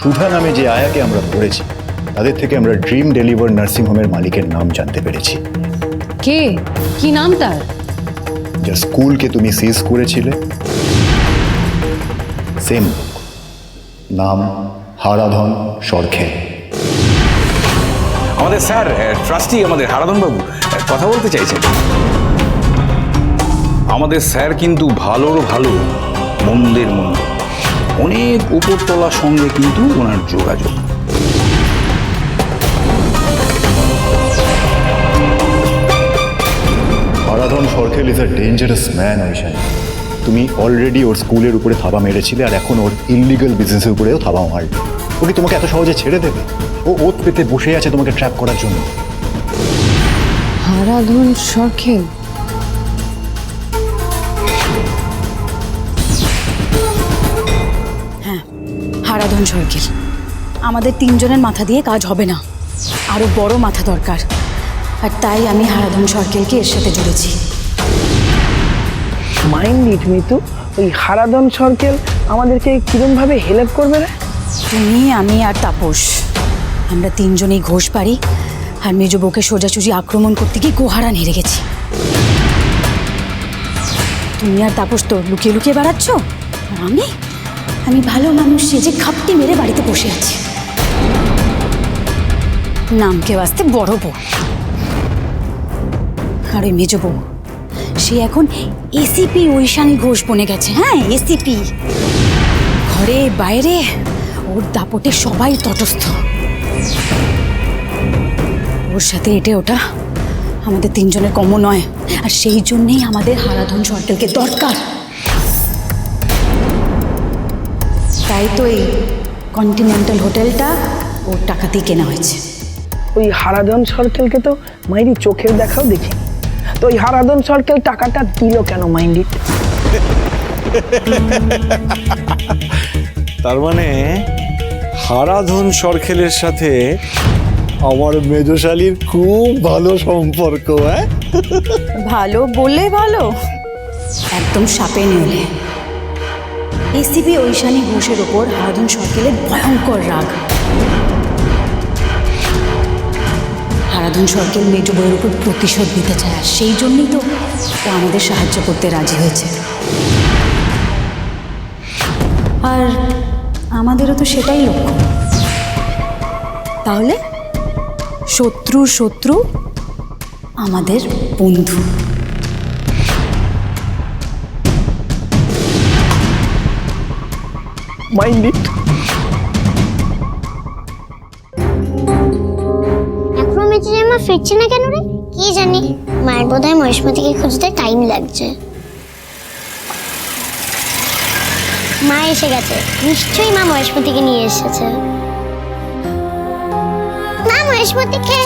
সুধা নামে যে আয়াকে আমরা ধরেছি তাদের থেকে আমরা ড্রিম ডেলিভার নার্সিং হোমের মালিকের নাম জানতে পেরেছি। কে? কি নাম তার? যার স্কুলকে তুমি সিজ করেছিলে। সেম নাম হারাধন সরখে আমাদের স্যার ট্রাস্টি আমাদের হারাধন বাবু কথা বলতে চাইছেন। আমাদের স্যার কিন্তু ভালোর ভালো মন্দের মন্দ। অনেক উপরতলার সঙ্গে কিন্তু ওনার যোগাযোগ। Haradhan Sarkhel is a dangerous man Aishani তুমি অলরেডি ওর স্কুলের উপরে থাবা মেরেছিলে আর এখন ওর ইললিগাল বিজনেসের উপরেও থাবা মারবে ও কি তোমাকে এত সহজে ছেড়ে দেবে? ও ওত পেতে বসে আছে তোমাকে ট্র্যাপ করার জন্য। হারাধন সরখেল? হারাধন সরকেল আমাদের তিনজনের মাথা দিয়ে কাজ হবে না। আরও বড় মাথা দরকার। আর তাই আমি হারাধন সরকেলকে এর সাথে জুড়েছি। মাইন্ড ইট মিতু ওই হারাদন সরকেল আমাদেরকে কিরমভাবে হেল্প করবে রে? তুমি আমি আর তাপস। আমরা তিনজনেই ঘোষ পারি আর মেজ বউকে সোজাসুজি আক্রমণ করতে গিয়ে গোহারান হেরে গেছি। তুমি আর তাপস তো লুকিয়ে লুকিয়ে বেড়াচ্ছ? আর আমি আমি ভালো মানুষ সেজে খাপটি মেরে বাড়িতে বসে আছি। নামকে বাঁচতে বড় বউ। আর ওই মেজ বউ, সে এখন এসিপি ঐশানী ঘোষ বনে গেছে হ্যাঁ এসিপি। ঘরে বাইরে ওর দাপটে সবাই তটস্থ। ওর সাথে এটে ওটা আমাদের তিনজনের কম নয়, আর সেই জন্যেই আমাদের হারাধন সরকেলকে দরকার। তাই তো এই কন্টিনেন্টাল হোটেলটা ওর টাকাতেই কেনা হয়েছে। ওই হারাদন সরকেলকে তো মাইরি চোখের দেখাও দেখি। তো ওই হারাদন সরকেল টাকাটা দিল কেন মাইন্ড ইট তার মানে হারাধন সরখেলের সাথে আমার মেজশালীর খুব ভালো সম্পর্ক হ্যাঁ? ভালো বললে ভালো। একদম সাপে নেলে এসিপি ঐশানী ঘোষের ওপর হারাধন সরকেলের ভয়ঙ্কর রাগ। হারাধন সরকেল মেজ বইয়ের উপর প্রতিশোধ নিতে চায়, আর সেই জন্যই তো আমাদের সাহায্য করতে রাজি হয়েছে। আর আমাদেরও তো সেটাই লক্ষ্য। তাহলে শত্রু শত্রু আমাদের বন্ধু। মাইন্ড ইট এখনও মেজে জামা ফিরছে না কেন রে? কি জানি? মায়ের বোধহয় মহেশমতিকে খুঁজতে টাইম লাগছে। মা এসে গেছে। নিশ্চয়ই মা মহেশমতিকে নিয়ে এসেছে। মা মহেশমতিকে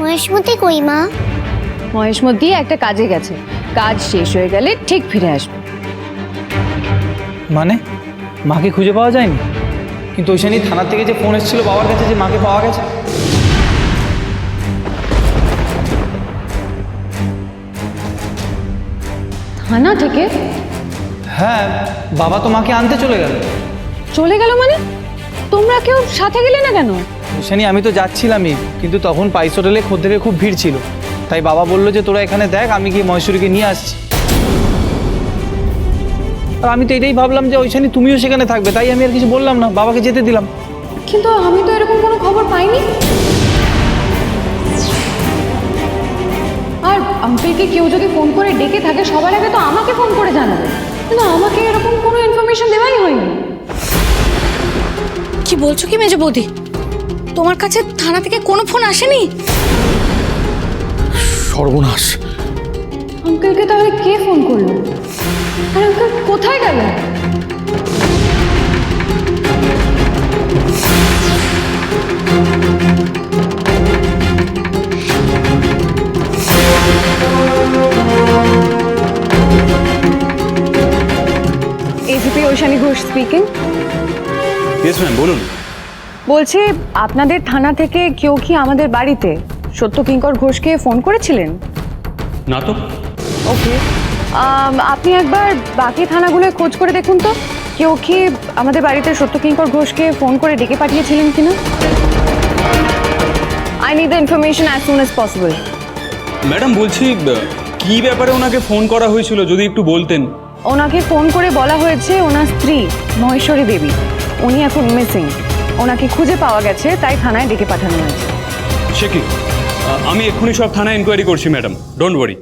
মহেশমতি কই মা? মহেশমতি একটা কাজে গেছে। কাজ শেষ হয়ে গেলে ঠিক ফিরে আসবে। মানে? মাকে খুঁজে পাওয়া যায়নি? কিন্তু ওইখানে থানা থেকে যে ফোন এসেছিল বাবার কাছে যে মাকে পাওয়া গেছে? থানা থেকে? হ্যাঁ বাবা তো মাকে আনতে চলে গেল। চলে গেল মানে? তোমরা কেউ সাথে গেলে না কেন? ওইখানে আমি তো যাচ্ছিলামই কিন্তু তখন পাইস হোটেলে খদ্দেরের খুব ভিড় ছিল। তাই বাবা বলল যে তোরা এখানে দেখ আমি গিয়ে মহেশ্বরীকে নিয়ে আসছি। আর আমি তো এটাই ভাবলাম যে ওইখানে তুমিও সেখানে থাকবে। তাই আমি আর কিছু বললাম না বাবাকে যেতে দিলাম। কিন্তু আমি তো এরকম কোনো খবর পাইনি। আর আঙ্কেলকে কেউ যদি ফোন করে ডেকে থাকে সবার আগে তো আমাকে ফোন করে জানাবে। কিন্তু আমাকে এরকম কোনো ইনফরমেশন দেওয়াই হয়নি। কি বলছো কি মেজ বৌদি? তোমার কাছে থানা থেকে কোনো ফোন আসেনি? সর্বনাশ। আঙ্কেলকে তাহলে কে ফোন করল? আর আঙ্কেল কোথায় গেল? ACP Aishani Ghosh speaking yes ma'am বলুন। বলছি আপনাদের থানা থেকে কেউ কি আমাদের বাড়িতে সত্য কিঙ্কর ঘোষকে ফোন করেছিলেন? না তো। ওকে। আপনি একবার বাকি থানাগুলোয় খোঁজ করে দেখুন তো। কেউ কি আমাদের বাড়িতে সত্যকিঙ্কর ঘোষকে ফোন করে ডেকে পাঠিয়েছিলেন কিনা? I need the information as soon as possible madam বলছি কি ব্যাপারে ওনাকে ফোন করা হয়েছিল যদি একটু বলতেন? ওনাকে ফোন করে বলা হয়েছে ওনার স্ত্রী মহেশ্বরী দেবী। উনি এখন মিসিং ওনাকে খুঁজে পাওয়া গেছে তাই থানায় ডেকে পাঠানো হয়েছে। সে কি? আমি এক্ষুনি সব থানায় ইনকোয়ারি করছি ম্যাডাম। ডোন্ট ওয়ারি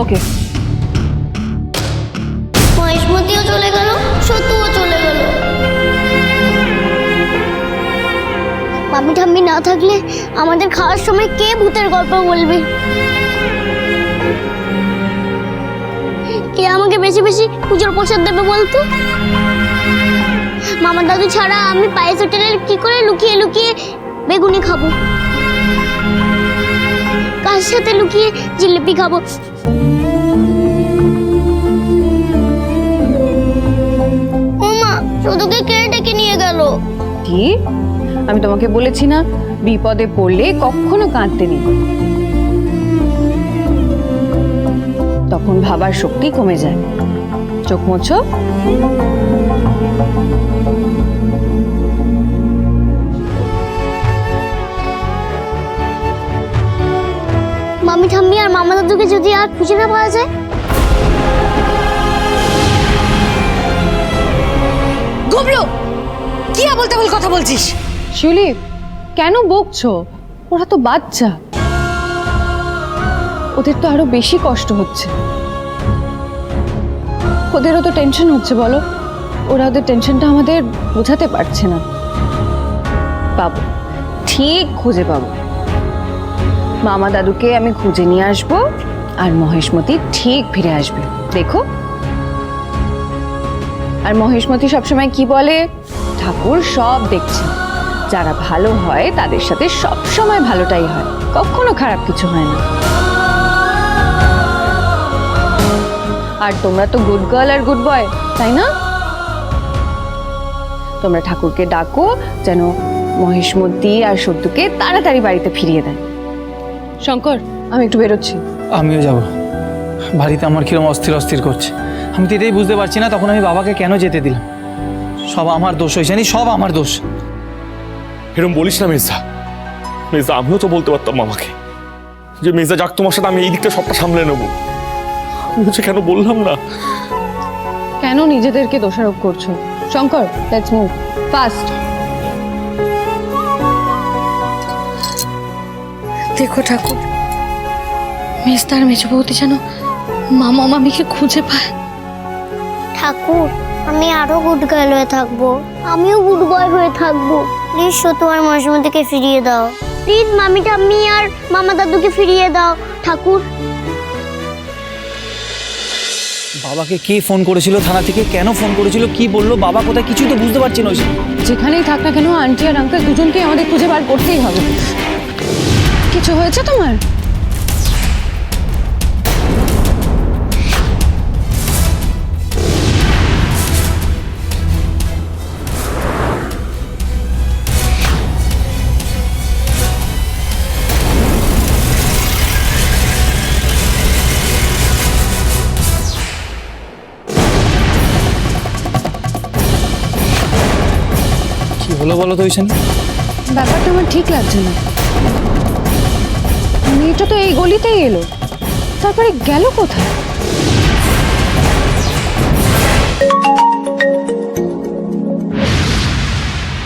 ওকে মহেশমতিও চলে গেল সত্যও চলে গেল। মামি ঠাম্মি না থাকলে আমাদের খাওয়ার সময় কে ভূতের গল্প বলবে? কে আমাকে বেশি বেশি পুজোর প্রসাদ দেবে বলতো? মামা দাদু ছাড়া আমি পায়েস হোটেলের কি করে লুকিয়ে লুকিয়ে বেগুনি খাব? কার সাথে লুকিয়ে জিলিপি খাব। ডেকে নিয়ে কি? আমি তোমাকে বলেছি না, বিপদে পড়লে কখনো কাঁদতে নেই। তখন ভাবার শক্তি কমে যায়। চোখ মোছো। মামি ঠাম্মি আর মামা দাদুকে যদি আর খুঁজে না পাওয়া যায়? গুবলু কি আবল তাবল কথা বলছিস? শিউলি কেন বকছো? ওরা তো বাচ্চা। ওদের তো আরও বেশি কষ্ট হচ্ছে। ওদেরও তো টেনশন হচ্ছে বলো। ওরা ওদের টেনশনটা আমাদের বোঝাতে পারছে না। পাবো। ঠিক খুঁজে পাবো। মামা দাদুকে আমি খুঁজে নিয়ে আসব আর মহেশমতি ঠিক ফিরে আসবে। দেখো। আর মহেশমতি সবসময় কি বলে? ঠাকুর সব দেখছে। যারা ভালো হয় তাদের সাথে সব সময় ভালোটাই হয়। কখনো খারাপ কিছু হয় না। আর তোমরা তো গুড গার্ল আর গুড বয় তাই না? তোমরা ঠাকুরকে ডাকো যেন মহেশমতি আর সত্যকে তাড়াতাড়ি বাড়িতে ফিরিয়ে দেয়। শঙ্কর আমি একটু বেরোচ্ছি। আমিও যাব। বাড়িতে আমার কিরম অস্থির অস্থির করছে। আমি তো এটাই বুঝতে পারছি না তখন আমি বাবাকে কেন যেতে দিলাম। সব আমার দোষ হয়েছে জানি সব আমার দোষ। এরকম বলিস না মির্জা মির্জা আমিও তো বলতে পারতাম মামাকে যে মির্জা যাক তোমার সাথে আমি এই দিকটা সবটা সামলে নেব। আমি হচ্ছে কেন বললাম না? কেন নিজেদেরকে দোষারোপ করছ? শঙ্কর লেটস মুভ ফাস্ট দেখো ঠাকুর মেস্তার মেজো বৌদি যেন মামা মামিকে খুঁজে পায়। ঠাকুর আমি আরও গুড গার্ল হয়ে থাকব। আমিও গুড বয় হয়ে থাকব। প্লিজ সত্যি আর মহেশমতিকে ফিরিয়ে দাও। প্লিজ মামি ঠাম্মি আর মামা দাদুকে ফিরিয়ে দাও। ঠাকুর। বাবাকে কে ফোন করেছিল থানা থেকে? কেন ফোন করেছিল? কি বলল? বাবা কোথায়? কিছুই তো বুঝতে পারছি না যেখানেই থাক না কেন আন্টি আর আঙ্কেল দুজনকেই আমাদের খুঁজে বার করতেই হবে। কিছু হয়েছে তোমার? কি হলো বলো তো ওইখানে ব্যাপারটা আমার ঠিক লাগছে না। মেয়েটা তো এই গলিতেই এলো। তারপরে গেল কোথায়?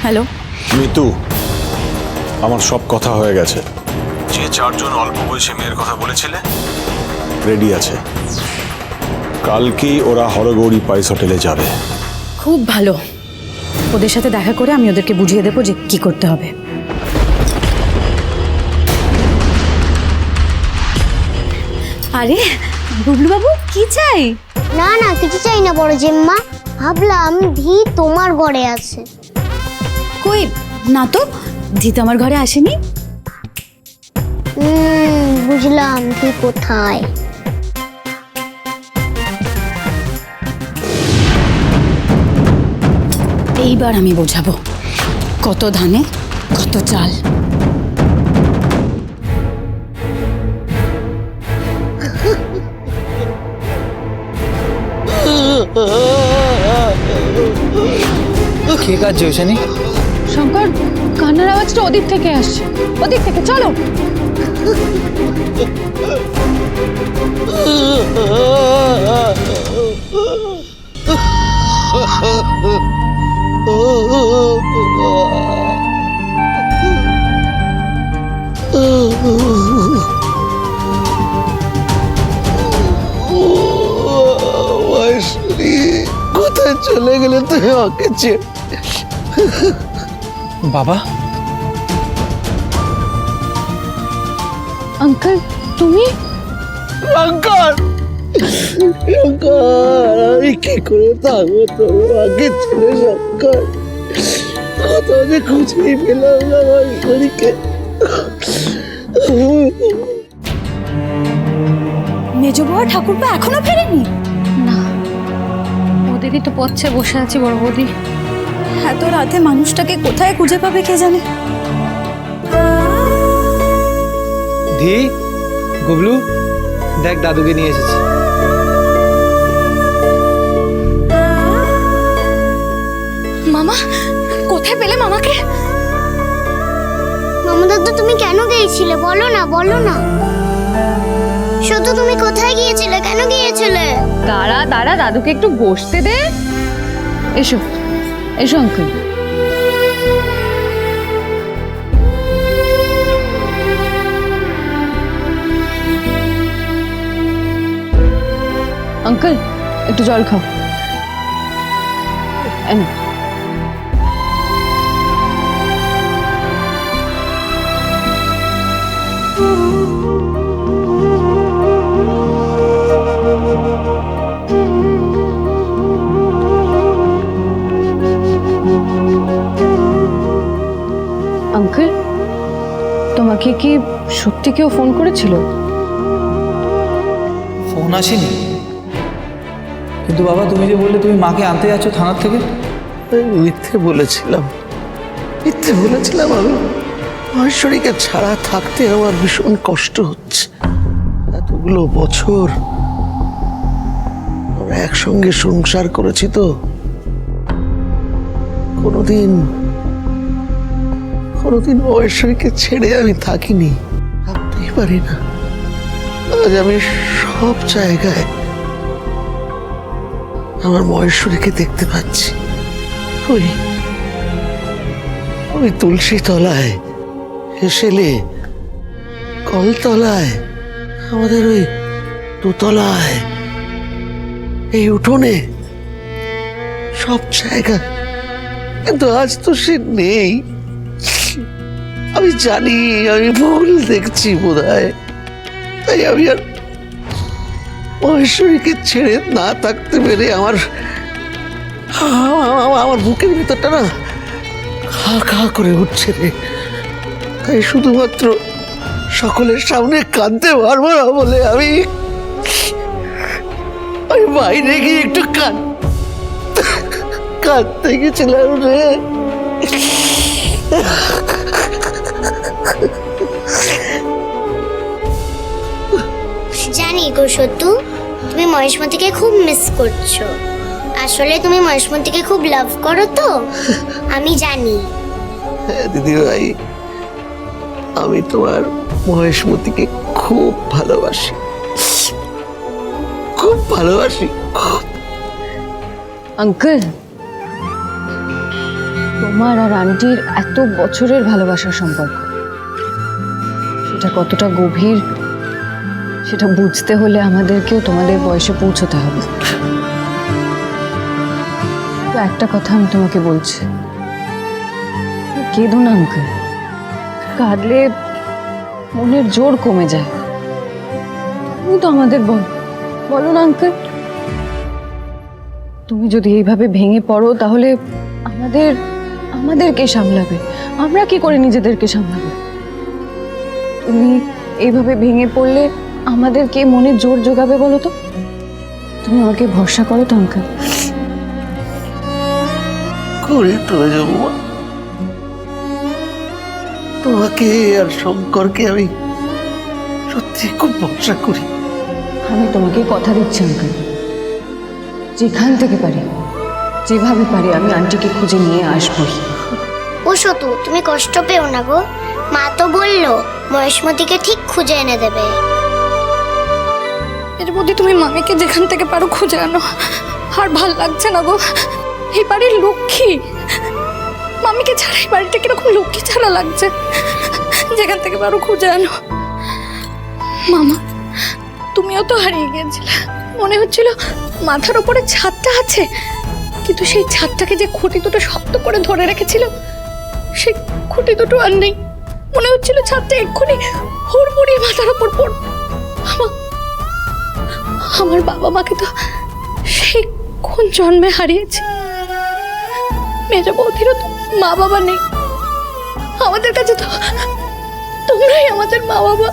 হ্যালো। মিতু আমার সব কথা হয়ে গেছে। যে চারজন অল্প বয়সী মেয়ের কথা বলেছিলে? রেডি আছে। কালকেই ওরা হরগৌরী পাইস হোটেলে যাবে। খুব ভালো। ওদের সাথে দেখা করে আমি ওদেরকে বুঝিয়ে দেবো যে কি করতে হবে। আরে বুবলু বাবু কি চাই? না না কিছু চাই না বড় জেম্মা। ভাবলাম ধি তোমার ঘরে আছে। কই? না তো জিত আমার ঘরে আসেনি। হুম বুঝলাম ধি কোথায়? এইবার আমি বোঝাবো কত ধানে কত চাল। কে শঙ্কর কান্নার আওয়াজটা ওদিক থেকে আসছে। ওদিক থেকে চলো। কোথায় চলে গেলে তুই আমাকে ছেড়ে বাবা? আঙ্কেল তুমি? আমি কি করে থাকব তোর আগে কোথাও যে খুঁজেই পেলাম না আমার শরীরকে। মেজ বাবা ঠাকুরপা এখনও ফেরেনি না ওদেরই তো পথে বসে আছি বড় বৌদি। এত রাতে মানুষটাকে কোথায় খুঁজে পাবে কে জানে? ধি গুবলু দেখ দাদুকে নিয়ে এসেছি। মামা কোথায় পেলে মামাকে? মামা দাদু তুমি কেন গিয়েছিলে? বলো না বলো না। শুধু তুমি কোথায় গিয়েছিলে? কেন গিয়েছিলে? দাঁড়া দাঁড়া দাদুকে একটু বসতে দে। এসো। এসো আঙ্কেল অঙ্কল একটু জল খাও। আঙ্কেল তোমাকে কি সত্যি কেউ ফোন করেছিল? ফোন আসেনি। কিন্তু বাবা তুমি যে বললে তুমি মাকে আনতে যাচ্ছ থানার থেকে? আমি মিথ্যে বলেছিলাম। মিথ্যে বলেছিলাম আমি। মহেশ্বরীকে ছাড়া থাকতে আমার ভীষণ কষ্ট হচ্ছে। এতগুলো বছর আমরা একসঙ্গে সংসার করেছি তো। কোনোদিন কোনোদিন মহেশ্বরীকে ছেড়ে আমি থাকিনি, ভাবতেই পারি না। আজ আমি সব জায়গায় আমার মহেশ্বরীকে দেখতে পাচ্ছি। ওই ওই তুলসী তলায় হেসেলে কলতলায়, আমাদের ওই দুতলায়, এই উঠোনে সব জায়গায় কিন্তু আজ তো সে নেই। আমি জানি, আমি ভুল দেখছি বোধ তাই আমি আর মহেশ্বরীকে ছেড়ে না থাকতে পেরে আমার, আমার- বুকের ভিতরটা না খা খা করে উঠছে রে। তাই শুধুমাত্র সকলের সামনে কাঁদতে পারব না বলে আমি আমি বাইরে গিয়ে একটু কাঁদ, কাঁদতে গেছিলাম রে। জানি গো সত্যু তুমি মহেশমতিকে খুব মিস করছ। আসলে তুমি মহেশমতিকে খুব লাভ করো তো আমি জানি। দিদি ভাই আমি তোমার মহেশমতিকে খুব ভালোবাসি। খুব ভালোবাসি আঙ্কেল তোমার আর আন্টির এত বছরের ভালোবাসার সম্পর্ক। সেটা কতটা গভীর, সেটা বুঝতে হলে আমাদেরকেও তোমাদের বয়সে পৌঁছতে হবে। একটা কথা আমি তোমাকে বলছি। কেঁদো না আঙ্কেল কাঁদলে মনের জোর কমে যায়। তুমি তো আমাদের বল, বলো না আঙ্কেল। তুমি যদি এইভাবে ভেঙে পড়ো, তাহলে আমাদের, আমাদেরকে সামলাবে। আমরা কি করে নিজেদেরকে সামলাবে? তুমি এইভাবে ভেঙে পড়লে আমাদের কে মনে জোর জোগাবে বলো তো? তুমি আমাকে ভরসা করো তো আঙ্কেল। করে। তোমাকে আর শঙ্করকে আমি সত্যি খুব ভরসা করি। আমি তোমাকে কথা দিচ্ছি আঙ্কেল। যেখান থেকে পারি যেভাবে পারি আমি আন্টিকে খুঁজে নিয়ে আসব ও সতু তুমি কষ্ট পেও না গো। মা তো বলল, মহেশমতিকে ঠিক খুঁজে এনে দেবে। এর মধ্যে তুমি মামিকে যেখান থেকে পারো খুঁজে আনো। আর ভালো লাগছে না গো। এই বাড়ির লক্ষ্মী। মামিকে ছাড়া এই বাড়িটা কীরকম লক্ষ্মী ছাড়া লাগছে? যেখান থেকে পারো খুঁজে আনো। মামা, তুমিও তো হারিয়ে গিয়েছিলে। মনে হচ্ছিল মাথার ওপরে ছাদটা আছে। কিন্তু সেই ছাদটাকে যে খুঁটি দুটো শক্ত করে ধরে রেখেছিল, সেই খুঁটি দুটো আর নেই। মনে হচ্ছিল ছাদটা এক্ষুনি হুড়মুড়িয়ে মাথার ওপর পড় আমার বাবা মাকে তো সেই কোন জন্মে হারিয়েছি। মেজ বৌদিরও তো মা বাবা নেই। আমাদের কাছে তো তোমরাই আমাদের মা বাবা।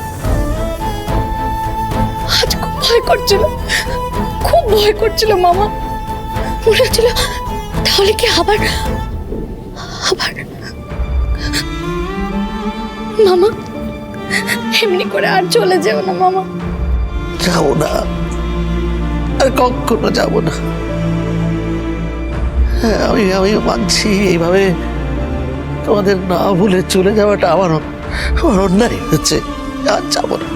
আজ খুব ভয় করছিল। খুব ভয় করছিল মামা। মনে হচ্ছিল তাহলে কি আবার আবার মামা এমনি করে আর চলে যেও না মামা। যাব না আর কখনো যাব না। হ্যাঁ আমি আমি মানছি এইভাবে তোমাদের না ভুলে চলে যাওয়াটা আমার আমার অন্যায় হচ্ছে আর যাব না।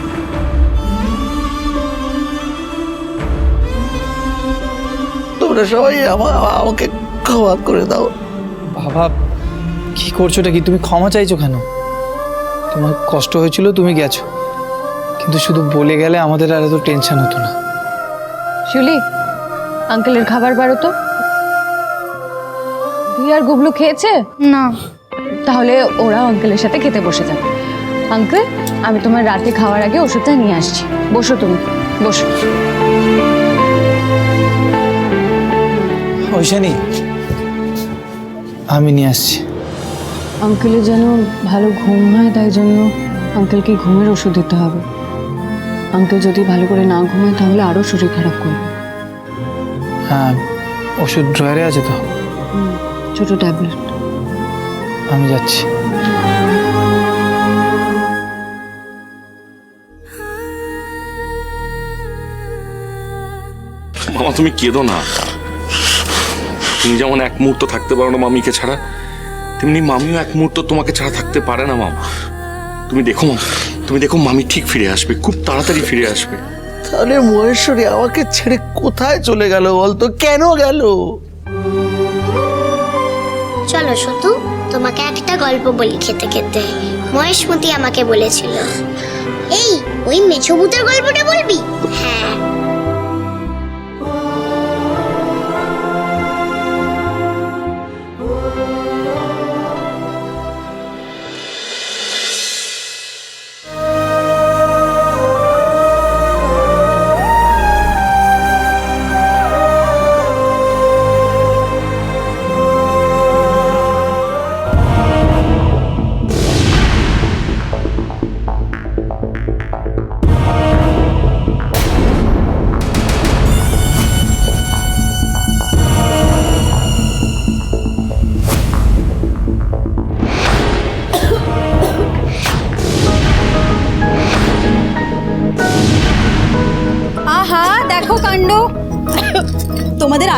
তোমরা সবাই আমা- আমাকে ক্ষমা করে দাও। বাবা কি করছোটা কি? তুমি ক্ষমা চাইছো কেন? তোমার কষ্ট হয়েছিল তুমি গেছো। কিন্তু শুধু বলে গেলে আমাদের আর এত টেনশন হতো না। শিউলি আঙ্কেলের খাবার বারো তো? আর গুবলু খেয়েছে? না। তাহলে ওরা আঙ্কেলের সাথে খেতে বসে যাবে। আঙ্কেল আমি তোমার রাতে খাওয়ার আগে ওষুধটা নিয়ে আসছি। বসো তুমি বসো। ওইশানি আমি নিয়ে আসছি। আঙ্কেলের যেন ভালো ঘুম হয় তাই জন্য আঙ্কেলকে ঘুমের ওষুধ দিতে হবে। আঙ্কেল যদি ভালো করে না ঘুমায় তাহলে আরও শরীর খারাপ করবে। হ্যাঁ ওষুধ ড্রয়ারে আছে তো? ছোট ট্যাবলেট। আমি যাচ্ছি। মামা তুমি কেঁদো না। তুমি যেমন এক মুহূর্ত থাকতে পারো না মামিকে ছাড়া তেমনি মামিও এক মুহূর্ত তোমাকে ছাড়া থাকতে পারে না মামা। তুমি দেখো মামা তুমি দেখো মামি ঠিক ফিরে আসবে খুব তাড়াতাড়ি ফিরে আসবে। তাহলে মহেশ্বরী আমাকে ছেড়ে কোথায় চলে গেল বলতো? কেন গেল? চলো সতু তোমাকে একটা গল্প বলি খেতে খেতে। মহেশমতি আমাকে বলেছিল। এই ওই মেছবুতের গল্পটা বলবি? হ্যাঁ।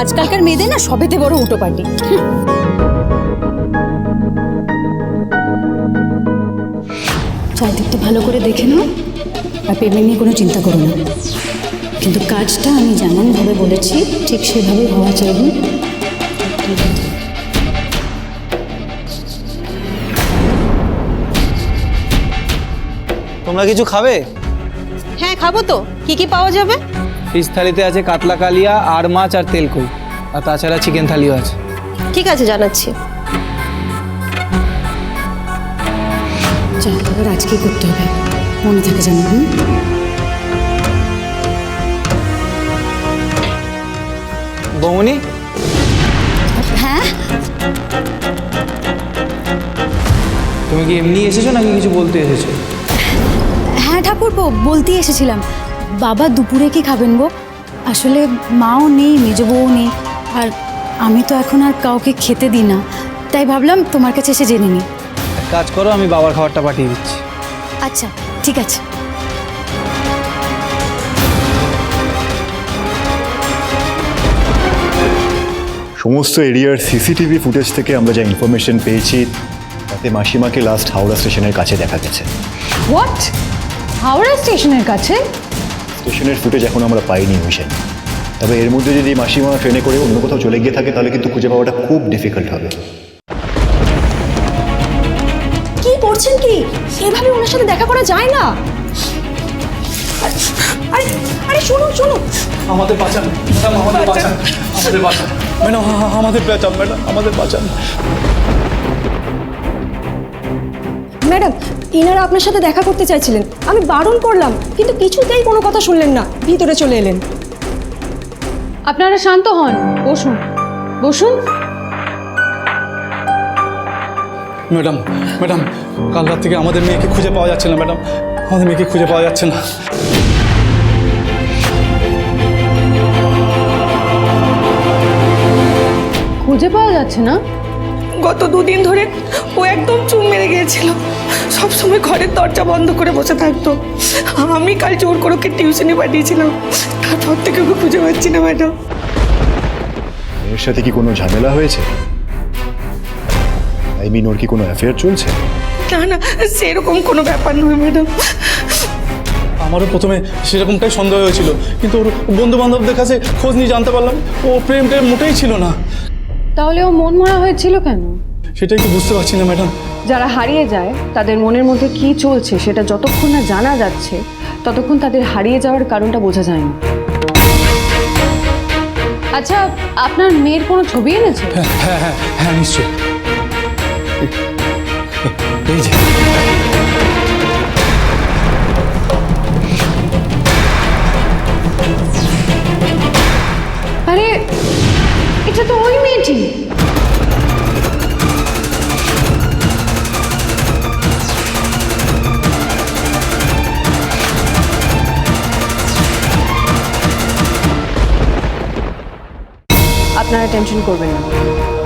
আজকালকার মেয়েদের না সবেতে বড় উটো পাটি চারদিকটা ভালো করে দেখে নাও আর পেমেন্ট নিয়ে কোনো চিন্তা করো না। কিন্তু কাজটা আমি যেমনভাবে বলেছি ঠিক সেভাবেই হওয়া চাইবে তোমরা কিছু খাবে? হ্যাঁ খাব তো। কি কি পাওয়া যাবে? ফিস থালিতে আছে কাতলা কালিয়া আর মাছ আর তেলকুই আর তাছাড়া চিকেন থালিও আছে। ঠিক আছে জানাচ্ছি। চল এবার আজকেই করতে হবে। মনে থাকে যেন হুম? বৌমনি? হ্যাঁ? তুমি কি এমনি এসেছ নাকি কিছু বলতে এসেছ? হ্যাঁ ঠাকুরপো বলতেই এসেছিলাম। বাবা দুপুরে কি খাবেন গো? আসলে মাও নেই মেজ বউও নেই। আর আমি তো এখন আর কাউকে খেতে দিই না। তাই ভাবলাম তোমার কাছে এসে জেনে নিই। এক কাজ করো আমি বাবার খাবারটা পাঠিয়ে দিচ্ছি। আচ্ছা ঠিক আছে। সমস্ত এরিয়ার সিসিটিভি ফুটেজ থেকে আমরা যা ইনফরমেশন পেয়েছি তাতে মাসিমাকে লাস্ট হাওড়া স্টেশনের কাছে দেখা গেছে। হোয়াট হাওড়া স্টেশনের কাছে? স্টেশনের ফুটেজ এখন আমরা পাইনি মিশন। তবে এর মধ্যে যদি মাসিমা ট্রেনে করে অন্য কোথাও চলে গিয়ে থাকে তাহলে কিন্তু খুঁজে পাওয়াটা খুব ডিফিকাল্ট হবে। কি করছেন কি? এভাবে ওনার সাথে দেখা করা যায় না? আরে আরে শুনুন শুনুন। আমাদের বাঁচান ম্যাডাম আমাদের বাঁচান আমাদের বাঁচান। ম্যাডাম আমাদের বাঁচান ম্যাডাম আমাদের বাঁচান। ম্যাডাম ইনারা আপনার সাথে দেখা করতে চাইছিলেন। আমি বারণ করলাম কিন্তু কিছুতেই কোনো কথা শুনলেন না। ভিতরে চলে এলেন। আপনারা শান্ত হন। বসুন। বসুন। ম্যাডাম ম্যাডাম কাল রাত থেকে আমাদের মেয়েকে খুঁজে পাওয়া যাচ্ছে না ম্যাডাম। আমাদের মেয়েকে খুঁজে পাওয়া যাচ্ছে না। খুঁজে পাওয়া যাচ্ছে না? গত দুদিন ধরে ও একদম চুপ মেরে গিয়েছিল। সবসময় ঘরের দরজা বন্ধ করে বসে থাকতো। আমি কাল জোর করে ওকে টিউশনে পাঠিয়েছিলাম। তারপর থেকে ওকে খুঁজে পাচ্ছি না ম্যাডাম এর সাথে কি কোনো ঝামেলা হয়েছে? আই মিন ওর কি কোনো অ্যাফেয়ার চলছে? না না সেরকম কোনো ব্যাপার নয় ম্যাডাম আমারও প্রথমে সেরকমটাই সন্দেহ হয়েছিল কিন্তু ওর বন্ধু বান্ধবদের কাছে খোঁজ নিয়ে জানতে পারলাম ও প্রেম টেম মোটেই ছিল না। তাহলে ও মন মরা হয়েছিল কেন? সেটাই তো বুঝতে পারছি না ম্যাডাম যারা হারিয়ে যায় তাদের মনের মধ্যে কি চলছে সেটা যতক্ষণ না জানা যাচ্ছে ততক্ষণ তাদের হারিয়ে যাওয়ার কারণটা বোঝা যায় না আচ্ছা আপনার মেয়ের কোনো ছবি এনেছে? হ্যাঁ হ্যাঁ হ্যাঁ হ্যাঁ নিশ্চয়ই। এই যে। আরে এটা তো ওই মেয়েটি। টেনশন করবেন না।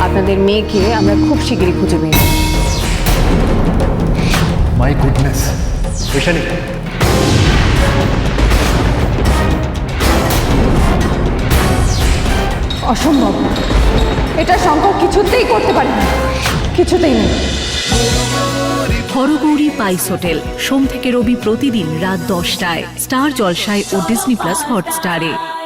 আপনাদের মেয়েকে আমরা খুব শিগগিরই খুঁজে পেয়ে মাই গুডনেস বৈশালী অসম্ভব। এটা শঙ্কর কিছুতেই করতে পারে না। কিছুতেই না। হরগৌরী পাইস হোটেল। সোম থেকে রবি প্রতিদিন রাত দশটায়। স্টার জলসায় ও ডিসনি প্লাস হটস্টারে।